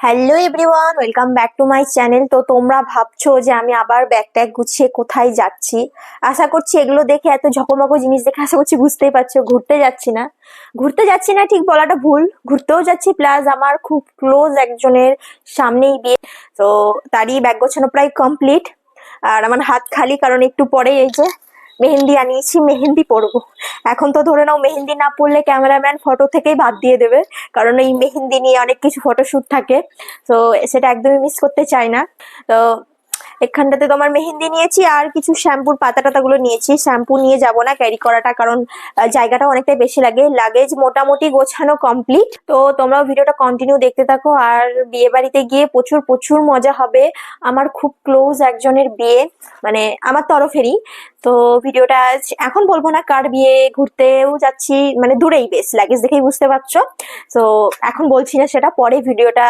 Hello everyone welcome back to my channel তো তোমরা ভাবছ যে আমি আবার ব্যাগ ট্যাগ গুছিয়ে কোথায় যাচ্ছি? আশা করছি এগুলো দেখে এত ঝকমকো জিনিস দেখে আশা করছি বুঝতেই পারছ, ঘুরতে যাচ্ছি না। ঘুরতে যাচ্ছি না ঠিক বলাটা ভুল, ঘুরতেও যাচ্ছি প্লাস আমার খুব ক্লোজ একজনের সামনেই বিয়ে। তো তারই ব্যাগ গোছানো প্রায় কমপ্লিট আর আমার হাত খালি, কারণ একটু পরে এই যে মেহেন্দি আনিয়েছি, মেহেন্দি পরবো। এখন তো ধরে নাও মেহেন্দি না পড়লে ক্যামেরাম্যান ফটো থেকেই বাদ দিয়ে দেবে, কারণ এই মেহেন্দি নিয়ে অনেক কিছু ফটোশ্যুট থাকে। তো সেটা একদমই মিস করতে চাই না। তো এখানটাতে তোমার মেহেন্দি নিয়েছি আর কিছু শ্যাম্পুর পাতা টাতাগুলো নিয়েছি। শ্যাম্পু নিয়ে যাব না ক্যারি করাটা কারণ জায়গাটা অনেকটাই বেশি লাগে। লাগেজ মোটামুটি গোছানো কমপ্লিট তো তোমরাও ভিডিওটা কন্টিনিউ দেখতে থাকো আর বিয়ে বাড়িতে গিয়ে প্রচুর প্রচুর মজা হবে। আমার খুব ক্লোজ একজনের বিয়ে মানে আমার তরফেরই। তো ভিডিওটা আজ- এখন বলব না, কার বিয়ে ঘুরতেও যাচ্ছি মানে দূরেই বেশ লাগেজ দেখেই বুঝতে পারছ। তো এখন বলছি না সেটা, পরে ভিডিওটা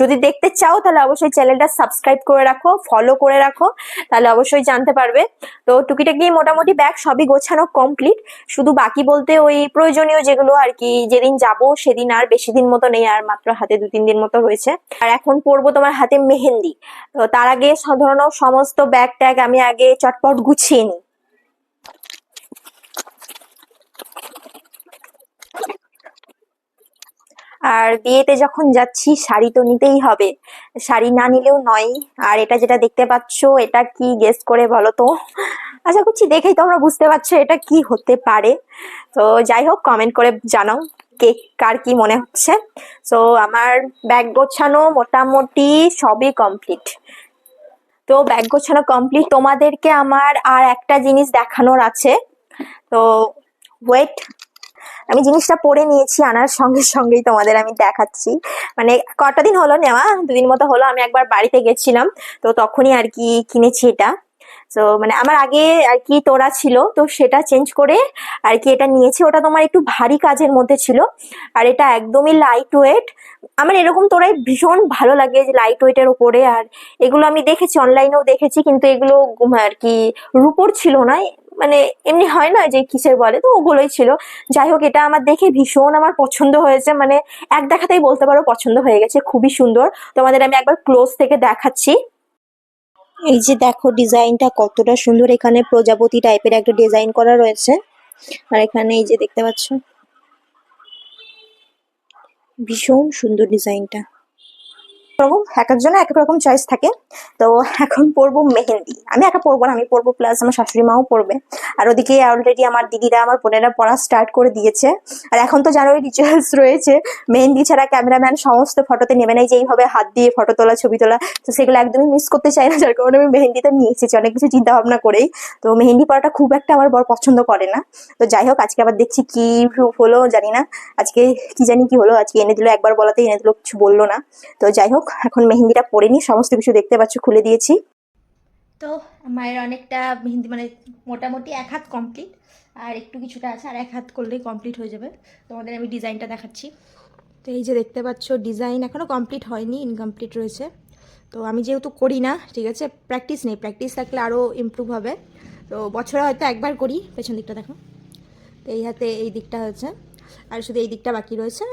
যদি দেখতে চাও তাহলে অবশ্যই চ্যানেলটা সাবস্ক্রাইব করে রাখো ফলো করে রাখো, তাহলে অবশ্যই জানতে পারবে। তো টুকিটাকি মোটামুটি ব্যাগ সবই গোছানো কমপ্লিট শুধু বাকি বলতে ওই প্রয়োজনীয় যেগুলো আর কি, যেদিন যাব সেদিন আর বেশি দিন মতো নেই, আর মাত্র হাতে দু তিন দিন মতো রয়েছে আর এখন পরবো তোমার হাতে মেহেন্দি। তো তার আগে সাধারণ সমস্ত ব্যাগ ট্যাগ আমি আগে চটপট গুছিয়ে নিই। আর বিয়েতে যখন যাচ্ছি, শাড়ি তো নিতেই হবে। শাড়ি না নিলেও নয়। আর এটা যেটা দেখতে পাচ্ছ, এটা কি গেস করে বলো তো? আশা করছি দেখেই তোমরা বুঝতে পারছ এটা কি হতে পারে। তো যাই হোক কমেন্ট করে জানাও কে, কার কি মনে হচ্ছে। তো আমার ব্যাগ গোছানো মোটামুটি সবই কমপ্লিট তো ব্যাগ গোছানো কমপ্লিট তোমাদেরকে আমার আর একটা জিনিস দেখানোর আছে। তো ওয়েট আমি জিনিসটা পরে নিয়েছি, আনার সঙ্গে সঙ্গেই তোমাদের আমি দেখাচ্ছি। মানে কটা দিন হলো নেওয়া? দুদিন মতো হলো, আমি একবার বাড়িতে গেছিলাম, তো তখনই আর কি কিনেছি এটা। তো মানে আমার আগে আর কি তোরা ছিল, তো সেটা চেঞ্জ করে আর কি এটা নিয়েছি। ওটা তোমার একটু ভারী কাজের মধ্যে ছিল, আর এটা একদমই লাইট ওয়েট আমার এরকম তোরাই ভীষণ ভালো লাগে যে লাইট ওয়েটের ওপরে আর এগুলো আমি দেখেছি অনলাইনেও দেখেছি, কিন্তু এগুলো আর কি রুপোর ছিল না মানে এমনি হয় না যে কিসের বলে, তো ওগুলোই ছিল। যাই হোক, এটা আমার দেখে ভীষণ আমার পছন্দ হয়েছে। মানে এক দেখাতেই বলতে পারো পছন্দ হয়ে গেছে, খুবই সুন্দর। তোমাদের আমি একবার ক্লোজ থেকে দেখাচ্ছি। এই যে দেখো ডিজাইনটা কতটা সুন্দর, এখানে প্রজাপতি টাইপের একটা ডিজাইন করা রয়েছে। আর এখানে এই যে দেখতে পাচ্ছ, ভীষণ সুন্দর ডিজাইনটা। রকম এক একজনের এক এক রকম চয়েস থাকে। তো এখন পরবো মেহেন্দি। আমি একা পরবো না, আমি পরবো প্লাস আমার শাশুড়ি মাও পরবে। আর ওদিকে অলরেডি আমার দিদিরা, আমার বোনেরা পড়া স্টার্ট করে দিয়েছে। আর এখন তো জানোই রিচুয়ালস রয়েছে, মেহেন্দি ছাড়া ক্যামেরাম্যান সমস্ত ফটোতে নেবে না। এই যে এইভাবে হাত দিয়ে ফটো তোলা, ছবি তোলা, তো সেগুলো একদমই মিস করতে চাই না। যার কারণে আমি মেহেন্দিটা নিয়ে এসেছি। অনেক কিছু চিন্তা ভাবনা করেই। তো মেহেন্দি পড়াটা খুব একটা আমার বড় পছন্দ করে না। তো যাই হোক, আজকে আবার দেখছি কি হলো, জানি না। আজকে কি জানি কি হলো, আজকে এনে দিল, একবার বলাতে এনে দিল, কিছু বলল না। তো যাই হোক এখন মেহেন্দিটা পরে সমস্ত কিছু দেখতে পাচ্ছ, খুলে দিয়েছি। তো মায়ের অনেকটা মেহেন্দি মানে মোটামুটি এক হাত কমপ্লিট আর একটু কিছুটা আছে, আর এক হাত করলেই কমপ্লিট হয়ে যাবে। তোমাদের আমি ডিজাইনটা দেখাচ্ছি। তো এই যে দেখতে পাচ্ছ, ডিজাইন এখনও কমপ্লিট হয়নি ইনকমপ্লিট রয়েছে। তো আমি যেহেতু করি না, ঠিক আছে প্র্যাকটিস নেই। প্র্যাকটিস থাকলে আরও ইমপ্রুভ হবে। তো বছরে হয়তো একবার করি, পেছন দিকটা দেখো। তো এই হাতে এই দিকটা হয়েছে, আর শুধু এই দিকটা বাকি রয়েছে,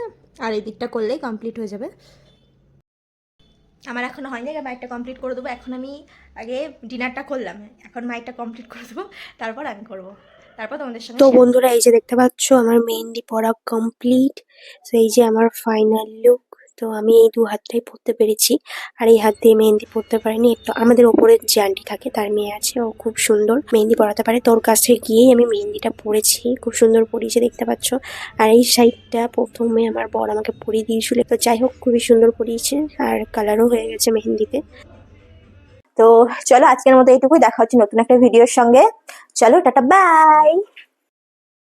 আর এই দিকটা করলেই কমপ্লিট হয়ে যাবে। আমার এখনও হয়নি আগে মাইকটা কমপ্লিট করে দেবো। এখন আমি আগে ডিনারটা করলাম। এখন মাইকটা কমপ্লিট করে দেবো। তারপর আমি করব। তারপর তোমাদের সঙ্গে তো বন্ধুরা এই যে দেখতে পাচ্ছ আমার মেহেন্দি পরা কমপ্লিট এই যে আমার ফাইনাল লুক তো আমি এই দু হাতটাই পরতে পেরেছি। আর এই হাত দিয়ে মেহেন্দি পরতে পারিনি। তো আমাদের ওপরে যে আন্টি থাকে, তার মেয়ে আছে। ও খুব সুন্দর মেহেন্দি পরাতে পারে। তোর কাছে গিয়েই আমি মেহেন্দিটা পরেছি খুব সুন্দর পরিয়েছে দেখতে পাচ্ছ। আর এই সাইডটা প্রথমে আমার বর আমাকে পরিয়ে দিয়েছিল। তো যাই হোক, খুবই সুন্দর পরিয়েছে। আর কালারও হয়ে গেছে মেহেন্দিতে। তো চলো আজকের মতো এইটুকুই। দেখা হচ্ছে নতুন একটা ভিডিওর সঙ্গে। চলো, টাটা, বাই!